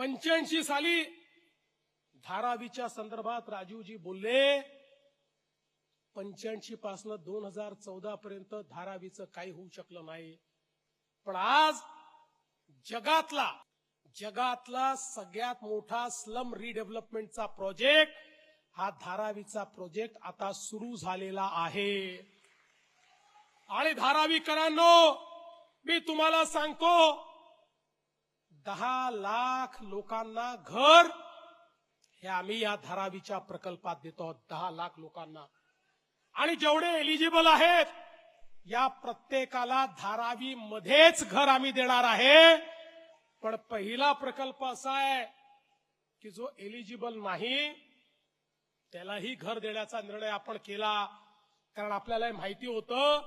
पंच्याऐंशी साली धारावीच्या संदर्भात राजीवजी बोलले पंच्याऐंशी पासून दोन हजार चौदा पर्यंत धारावीचं काही होऊ शकलं नाही. पण आज जगातला जगातला सगळ्यात मोठा स्लम रिडेव्हलपमेंटचा प्रोजेक्ट हा धारावीचा प्रोजेक्ट आता सुरू झालेला आहे. आणि धारावीकरांनो मी तुम्हाला सांगतो दहा लाख लोकांना घर हे आम्ही या धारावीच्या प्रकल्पात देतो आहोत. दहा लाख लोकांना. आणि जेवढे एलिजिबल आहेत या प्रत्येकाला धारावी मध्येच घर आम्ही देणार आहे. पण पहिला प्रकल्प असा आहे की जो एलिजिबल नाही त्यालाही घर देण्याचा निर्णय आपण केला. कारण आपल्याला माहिती होतं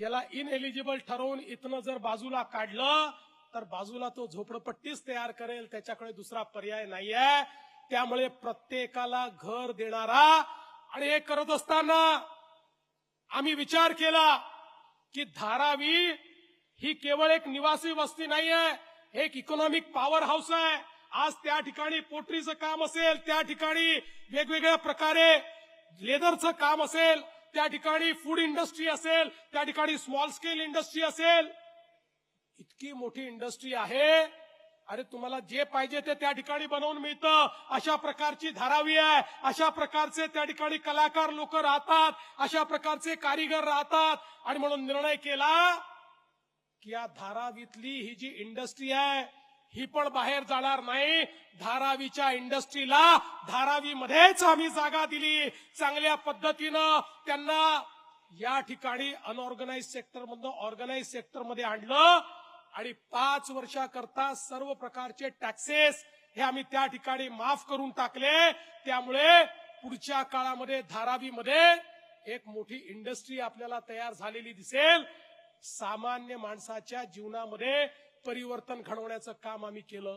याला इनएलिजिबल ठरवून इथनं जर बाजूला काढलं तर बाजूला तो झोपडपट्टीच तयार करेल त्याच्याकडे दुसरा पर्याय नाहीये. त्यामुळे प्रत्येकाला घर देणारा आणि हे करत असताना आम्ही विचार केला की धारावी ही केवळ एक निवासी वस्ती नाहीये एक इकॉनॉमिक पॉवर हाऊस आहे. आज त्या ठिकाणी पोटरीचं काम असेल त्या ठिकाणी वेगवेगळ्या प्रकारे लेदरचं काम असेल त्या ठिकाणी फूड इंडस्ट्री असेल त्या ठिकाणी स्मॉल स्केल इंडस्ट्री असेल इतकी मोठी इंडस्ट्री आहे. अरे तुम्हाला जे पाहिजे ते त्या ठिकाणी बनवून मिळतं. अशा प्रकारची धारावी आहे. अशा प्रकारचे त्या ठिकाणी कलाकार लोक राहतात. अशा प्रकारचे कारीगर राहतात. आणि म्हणून निर्णय केला की या धारावीतली ही जी इंडस्ट्री आहे ही पण बाहेर जाणार नाही. धारावीच्या इंडस्ट्रीला धारावीमध्येच आम्ही जागा दिली. चांगल्या पद्धतीनं त्यांना या ठिकाणी अनऑर्गनाइज सेक्टरमधनं ऑर्गनाईज ऑर्गनाइज आणलं. आणि पाच वर्षाकरता सर्व प्रकारचे टॅक्सेस हे आम्ही त्या ठिकाणी माफ करून टाकले. त्यामुळे पुढच्या काळामध्ये धारावीमध्ये एक मोठी इंडस्ट्री आपल्याला तयार झालेली दिसेल. सामान्य माणसाच्या जीवनामध्ये परिवर्तन घडवण्याचं काम आम्ही केलं.